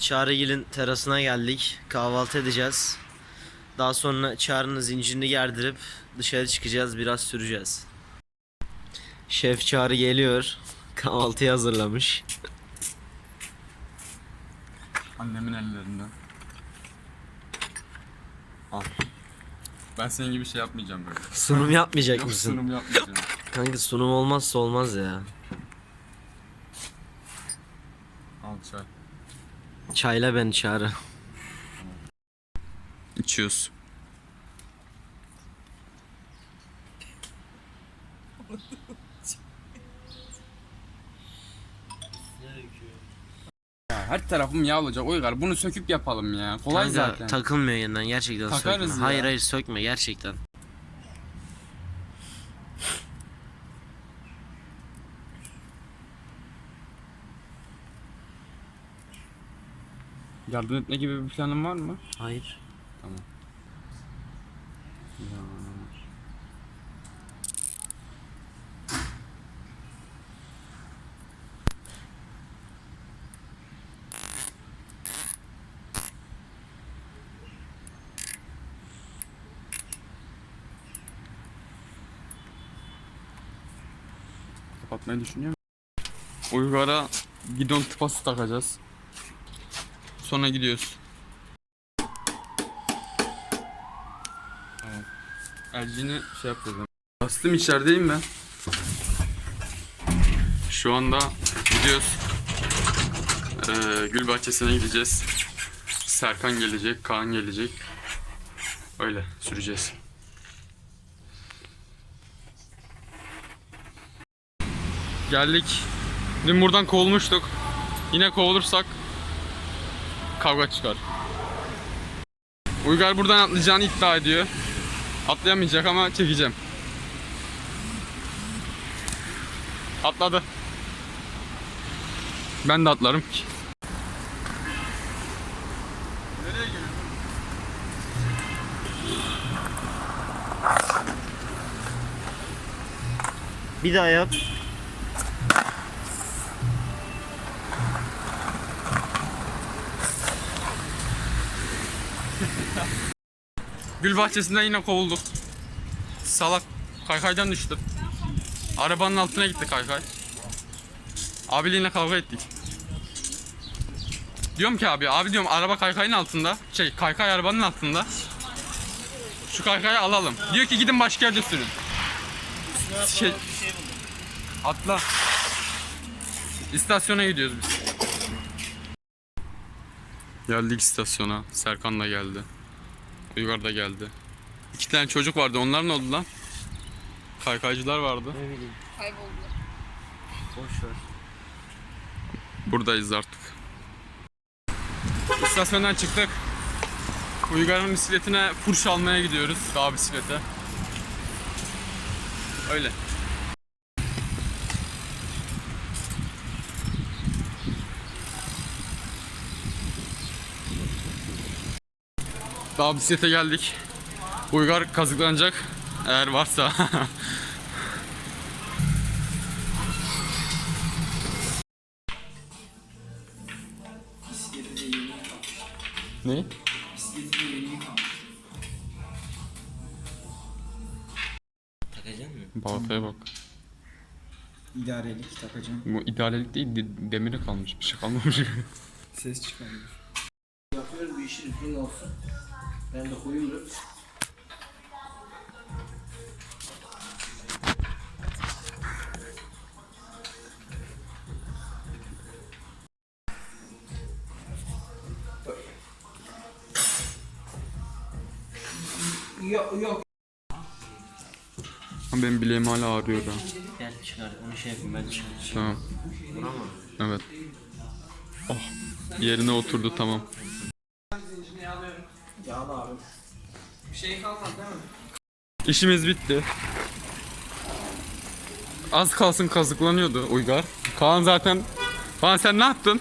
Çağrıgil'in terasına geldik. Kahvaltı edeceğiz. Daha sonra Çağrı'nın zincirini gerdirip dışarı çıkacağız. Biraz süreceğiz. Şef Çağrı geliyor. Kahvaltıyı hazırlamış. Annemin ellerinden. Al. Ben senin gibi şey yapmayacağım böyle. Sunum yapmayacak Yok mısın? sunum yapmayacağım. Kanka sunum olmazsa olmaz ya. Al çay. Çayla ben Çağrı. İçiyoruz. Ya her tarafım yağ olacak Uygar bunu söküp yapalım ya. Kolay Kanka, zaten. takılmıyor yeniden gerçekten Takarız sökme. ya. Hayır hayır sökme gerçekten. Yardım etme gibi bir planın var mı? Hayır. Tamam. Kapatmayı düşünüyor musun? Uygar'a gidon tıpası takacağız. Sonra gidiyoruz. Tamam. Elcini şey yapacağız. Bastım içerideyim ben. Şu anda gidiyoruz. Ee, gül bahçesine gideceğiz. Serkan gelecek, Kaan gelecek. Öyle süreceğiz. Geldik. Dün buradan kovulmuştuk. Yine kovulursak kavga çıkar. Uygar buradan atlayacağını iddia ediyor. Atlayamayacak ama çekeceğim. Atladı. Ben de atlarım? Bir daha yap. Gül bahçesinden yine kovulduk. Salak kaykaydan düştü. Arabanın altına gitti kaykay. Abiyle yine kavga ettik. Diyorum ki abi, abi diyorum araba kaykayın altında. Şey, kaykay arabanın altında. Şu kaykayı alalım. Diyor ki gidin başka yerde sürün. Şey, atla. İstasyona gidiyoruz biz. Geldik istasyona. Serkan da geldi. Uygar da geldi. İki tane çocuk vardı. Onlar ne oldu lan? Kaykaycılar vardı. Ne bileyim. Kayboldular. Boş ver. Buradayız artık. İstasyondan çıktık. Uygar'ın bisikletine furş almaya gidiyoruz. Dağ bisiklete. Öyle. Dağ bisiklete geldik. Uygar kazıklanacak. Eğer varsa. ne? Takacak mısın? Balataya bak. İdarelik takacağım. Bu idealelik değil, de- demiri kalmış. Bir şey kalmamış. Ses çıkarmıyor. Yapıyoruz bu işin uzun olsun. Ben de koyuyorum. Yok yok. Benim bileğim hala ağrıyor ha. Gel çıkar. Onu şey yapayım ben çıkar. Tamam. Buna mı? Evet. Oh. Yerine oturdu tamam. Yağlı abi. Bir şey kalmadı değil mi? İşimiz bitti. Az kalsın kazıklanıyordu Uygar. Kaan zaten... Kaan sen ne yaptın?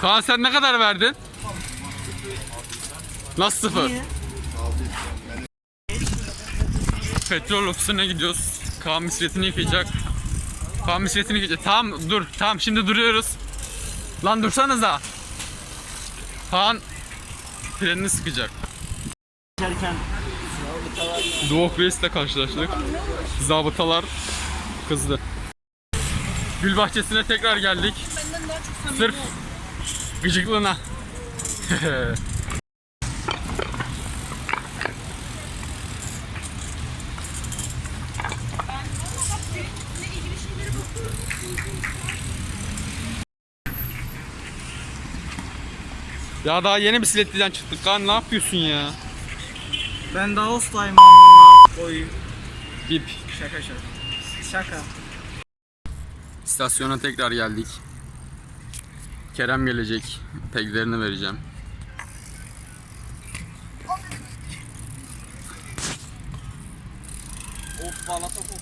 Kaan sen ne kadar verdin? Nasıl sıfır? Petrol ofisine gidiyoruz. Kaan bisikletini yıkayacak. Kaan bisikletini yıkayacak. Tamam dur. Tamam şimdi duruyoruz. Lan dursanıza. Kaan frenini sıkacak. Geçerken Duok Race'le karşılaştık. Zabıtalar kızdı. Gül bahçesine tekrar geldik. Sırf gıcıklığına. ya daha yeni bisikletliden çıktık. Kaan ne yapıyorsun ya? Ben daha ustayım koyayım. Bip. Şaka şaka. Şaka. İstasyona tekrar geldik. Kerem gelecek. Peglerini vereceğim. Of balata kok.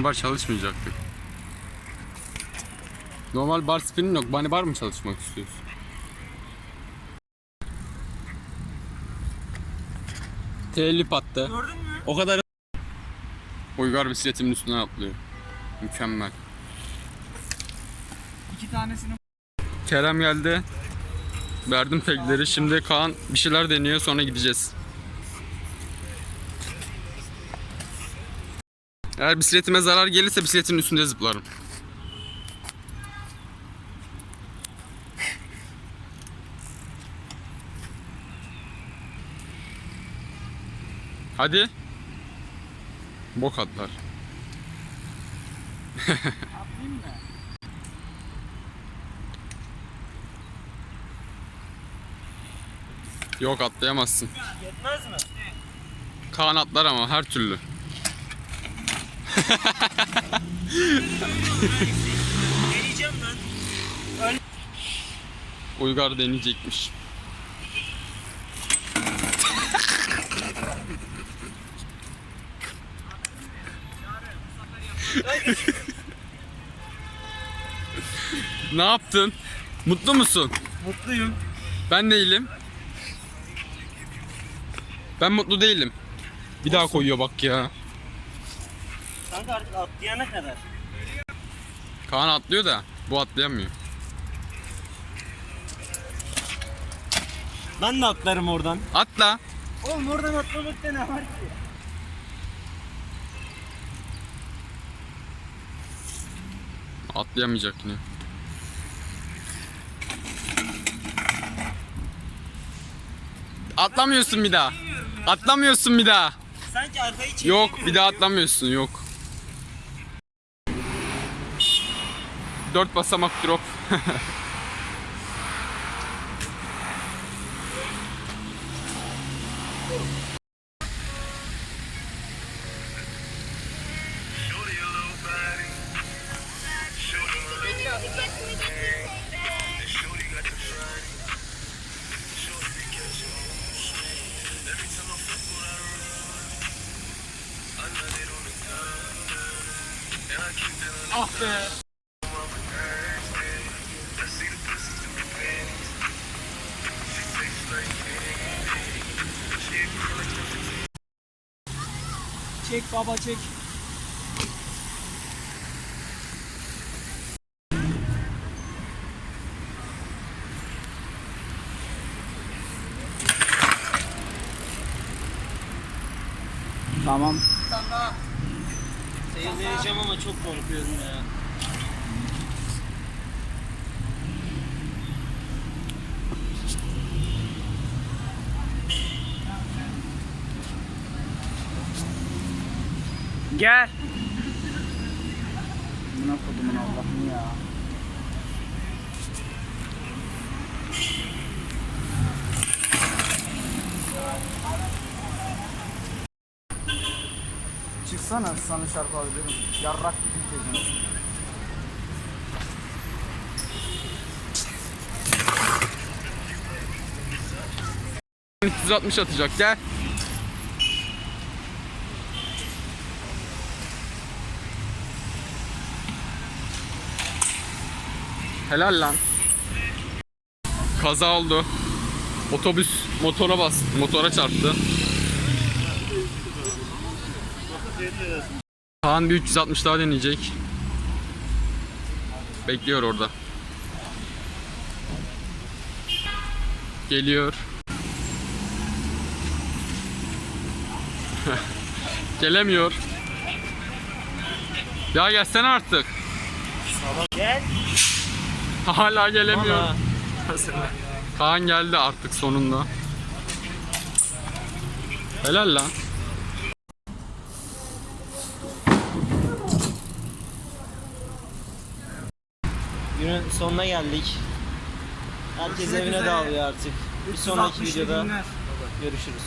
Bar çalışmayacaktık. Normal bar spinin yok. Bunny bar mı çalışmak istiyorsun? Telif attı. Gördün mü? O kadar Uygar bisikletimin üstüne atlıyor. Mükemmel. İki tanesini Kerem geldi. Verdim pegleri. Şimdi Kaan bir şeyler deniyor sonra gideceğiz. Eğer bisikletime zarar gelirse bisikletin üstünde zıplarım. Hadi. Bok atlar. atlayayım mı? Yok atlayamazsın. Yetmez mi? Kaan atlar ama her türlü. Deneyeceğim ben. Uygar deneyecekmiş. Ne yaptın? Mutlu musun? Mutluyum. Ben değilim. Ben mutlu değilim. Bir daha koyuyor bak ya. kanka artık atlayana kadar. Kaan atlıyor da bu atlayamıyor. Ben de atlarım oradan. Atla. Oğlum oradan atlamakta ne var ki? Atlayamayacak yine. Atlamıyorsun bir daha. Atlamıyorsun bir daha. Sanki arkayı. Yok bir daha atlamıyorsun yok. Dört basamak drop. be. Çek baba çek. Tamam. Seyirleyeceğim ama çok korkuyorum ya. Gel. Buna kodumun Allah'ım ya. Çıksana sana şarkı alabilirim. Yarrak gibi gideceğim. 360 atacak gel. Helal lan. Kaza oldu. Otobüs motora bastı. Motora çarptı. Kaan bir 360 daha deneyecek. Bekliyor orada. Geliyor. Gelemiyor. Ya gelsene artık. Gel. Hala gelemiyor. Kaan geldi artık sonunda. Helal lan. Günün sonuna geldik. Herkes evine dağılıyor artık. Bir sonraki videoda görüşürüz.